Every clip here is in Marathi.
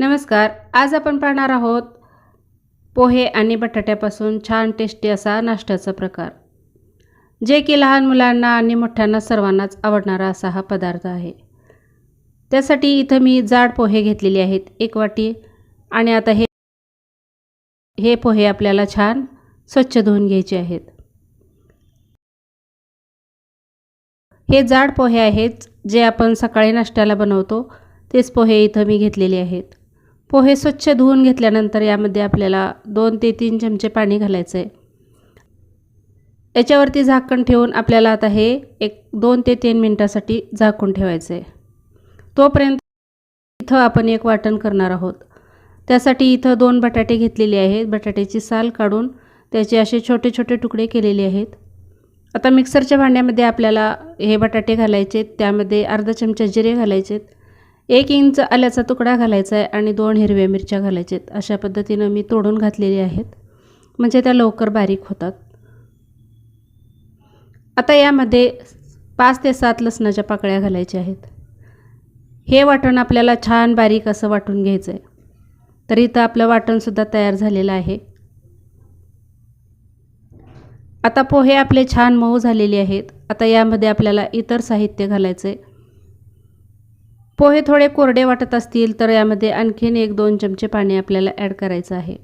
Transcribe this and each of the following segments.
नमस्कार आज आपण पाहणार आहोत पोहे आणि बटाट्यापासून छान टेस्टी असा नाश्त्याचा प्रकार जे की लहान मुलांना आणि मोठ्यांना सर्वांनाच आवडणारा असा हा पदार्थ आहे. त्यासाठी इथं मी जाड पोहे घेतलेले आहेत एक वाटी आणि आता हे हे पोहे आपल्याला छान स्वच्छ धुवून घ्यायचे आहेत. हे जाड पोहे आहेत जे आपण सकाळी नाश्त्याला बनवतो तेच पोहे इथं मी घेतलेले आहेत. पोहे स्वच्छ धुवून घेतल्यानंतर यामध्ये आपल्याला दोन ते तीन चमचे पाणी घालायचं आहे याच्यावरती झाकण ठेवून आपल्याला आता हे एक दोन ते तीन मिनटासाठी झाकून ठेवायचं आहे तोपर्यंत इथं आपण एक वाटण करणार आहोत. त्यासाठी इथं दोन बटाटे घेतलेले आहेत. बटाट्याची साल काढून त्याचे असे छोटे छोटे तुकडे केलेले आहेत. आता मिक्सरच्या भांड्यामध्ये आपल्याला हे बटाटे घालायचे त्यामध्ये अर्धा चमचा जिरे घालायचेत. एक इंच आल्याचा तुकडा घालायचा आहे आणि दोन हिरव्या मिरच्या घालायच्या आहेत. अशा पद्धतीनं मी तोडून घातलेली आहेत. म्हणजे त्या लवकर बारीक होतात. आता यामध्ये पाच ते सात लसणाच्या पाकळ्या घालायच्या आहेत. हे वाटण आपल्याला छान बारीक असं वाटून घ्यायचं आहे तर इथं आपलं वाटणसुद्धा तयार झालेलं आहे. आता पोहे आपले छान मऊ झालेले आहेत. आता यामध्ये आपल्याला इतर साहित्य घालायचं आहे पोहे थोडे कोरडे वाटत असतील तर यामध्ये आणखीन एक दोन चमचे पाणी आपल्याला ॲड करायचं आहे.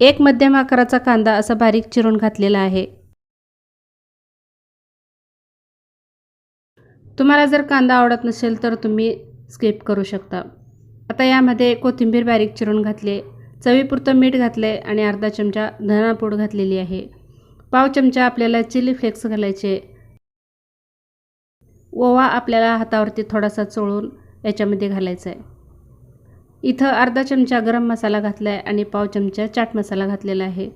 एक मध्यम आकाराचा कांदा असा बारीक चिरून घातलेला आहे. तुम्हाला जर कांदा आवडत नसेल तर तुम्ही स्किप करू शकता. आता यामध्ये कोथिंबीर बारीक चिरून घातले चवीपुरतं मीठ घातलं आहे आणि अर्धा चमचा धनापूड घातलेली आहे. पाव चमचा आपल्याला चिली फ्लेक्स घालायचे. ओवा आपल्याला हातावरती थोडासा चोळून याच्यामध्ये घालायचा आहे इथं अर्धा चमचा गरम मसाला घातला आहे आणि पाव चमचा चाट मसाला घातलेला आहे.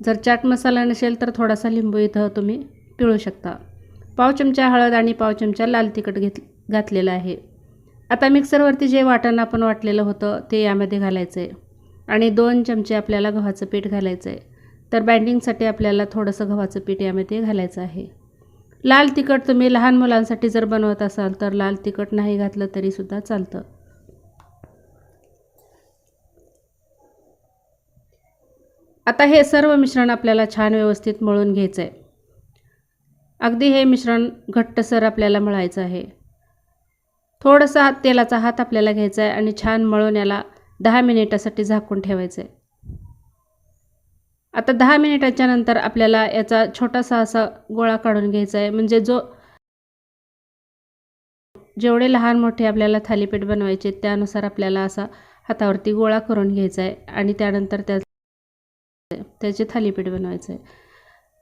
जर चाट मसाला नसेल तर थोडासा लिंबू इथं तुम्ही पिळू शकता. पाव चमचा हळद आणि पाव चमचा लाल तिखट घेत घातलेलं आहे. आता मिक्सरवरती जे वाटण आपण वाटलेलं होतं ते यामध्ये घालायचं आहे आणि दोन चमचे आपल्याला गव्हाचं पीठ घालायचं आहे तर बाइंडिंगसाठी आपल्याला थोडंसं गव्हाचं पीठ यामध्ये घालायचं आहे. लाल तिखट तुम्ही लहान मुलांसाठी जर बनवत असाल तर लाल तिखट नाही घातलं तरीसुद्धा चालतं. आता हे सर्व मिश्रण आपल्याला छान व्यवस्थित मळून घ्यायचं आहे अगदी हे मिश्रण घट्टसर आपल्याला मळायचं आहे. थोडंसं तेलाचा हात आपल्याला घ्यायचा आहे आणि छान मळून याला दहा मिनिटासाठी झाकून ठेवायचं आहे आता दहा मिनिटाच्या नंतर आपल्याला याचा छोटासा असा गोळा काढून घ्यायचा आहे. म्हणजे जो जेवढे लहान मोठे आपल्याला थालीपीठ बनवायचे त्यानुसार आपल्याला असा हातावरती गोळा करून घ्यायचा आहे आणि त्यानंतर त्या त्याचे थालीपीठ बनवायचं आहे.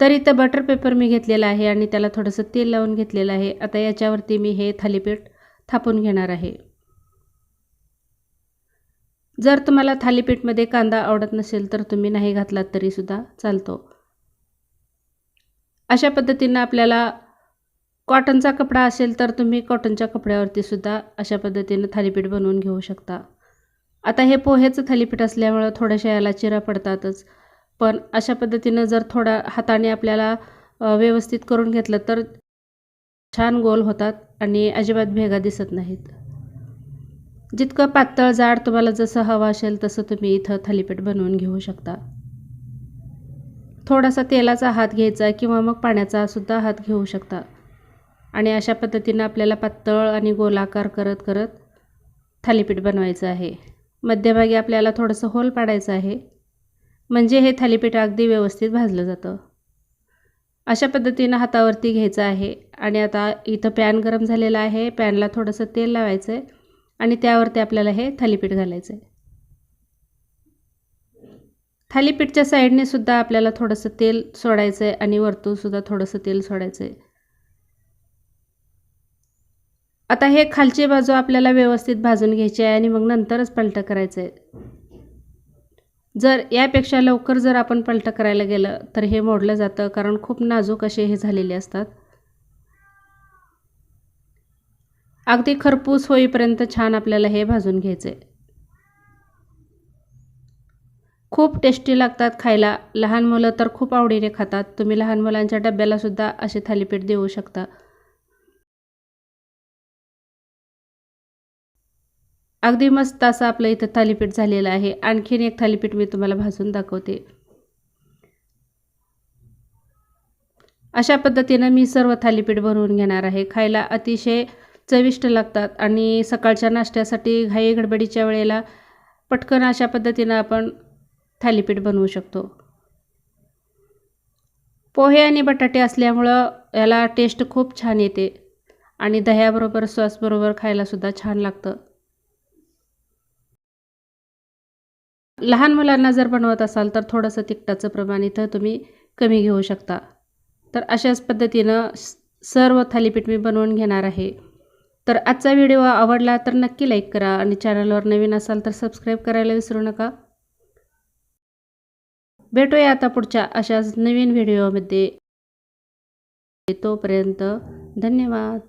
तर इथं बटर पेपर मी घेतलेला आहे आणि त्याला थोडंसं तेल लावून घेतलेलं आहे. आता याच्यावरती मी हे थालीपीठ थापून घेणार आहे. जर तुम्हाला थालीपीठमध्ये कांदा आवडत नसेल तर तुम्ही नाही घातलात तरीसुद्धा चालतो. अशा पद्धतीनं आपल्याला कॉटनचा कपडा असेल तर तुम्ही कॉटनच्या कपड्यावरती सुद्धा अशा पद्धतीनं थालीपीठ बनवून घेऊ शकता. आता हे पोहेचं थालीपीठ असल्यामुळं थोड्याशा याला चिरा पडतातच. पण अशा पद्धतीनं जर थोडा हाताने आपल्याला व्यवस्थित करून घेतलं तर छान गोल होतात आणि अजिबात भेगा दिसत नाहीत. जितकं पातळ जाड तुम्हाला जसं हवं असेल तसं तुम्ही इथं थालीपीठ बनवून घेऊ शकता. थोडासा तेलाचा हात घ्यायचा किंवा मग पाण्याचा सुद्धा हात घेऊ शकता. आणि अशा पद्धतीनं आपल्याला पातळ आणि गोलाकार करत करत थालीपीठ बनवायचं आहे. मध्यभागी आपल्याला थोडंसं होल पाडायचं आहे. म्हणजे हे थालीपीठ अगदी व्यवस्थित भाजलं जातं. अशा पद्धतीनं हातावरती घ्यायचं आहे. आणि आता इथं पॅन गरम झालेला आहे. पॅनला थोडंसं तेल लावायचं आहे आणि त्यावरती आपल्याला हे थालीपीठ घालायचं आहे थालीपीठच्या साईडने सुद्धा आपल्याला थोडंसं तेल सोडायचं आहे आणि वरतूनसुद्धा थोडंसं तेल सोडायचं आहे आता हे खालची बाजू आपल्याला व्यवस्थित भाजून घ्यायची आहे आणि मग नंतरच पलटं करायचं आहे जर यापेक्षा लवकर जर आपण पलटं करायला गेलं तर हे मोडलं जातं कारण खूप नाजूक असे हे झालेले असतात. अगदी खरपूस होईपर्यंत छान आपल्याला हे भाजून घ्यायचे. खूप टेस्टी लागतात खायला. लहान मुलं तर खूप आवडीने खातात. तुम्ही लहान मुलांच्या डब्यालासुद्धा असे थालीपीठ देऊ शकता. अगदी मस्त असं आपलं इथं थालीपीठ झालेलं आहे. आणखीन एक थालीपीठ मी तुम्हाला भाजून दाखवते. अशा पद्धतीनं मी सर्व थालीपीठ बनवून घेणार आहे. खायला अतिशय चविष्ट लागतात. आणि सकाळच्या नाश्त्यासाठी घाई गडबडीच्या वेळेला पटकन अशा पद्धतीनं आपण थालीपीठ बनवू शकतो. पोहे आणि बटाटे असल्यामुळं याला टेस्ट खूप छान येते. आणि दह्याबरोबर सॉसबरोबर खायलासुद्धा छान लागतं. लहान मुलांना जर बनवत असाल तर थोडंसं तिखटाचं प्रमाण इथं तुम्ही कमी घेऊ शकता. तर अशाच पद्धतीनं सर्व थालीपीठ मी बनवून घेणार आहे. तर आजचा व्हिडिओ आवडला तर नक्की लाईक करा आणि चॅनलवर नवीन असाल तर सबस्क्राईब करायला विसरू नका. भेटूया आता पुढच्या अशाच नवीन व्हिडिओमध्ये. तोपर्यंत धन्यवाद.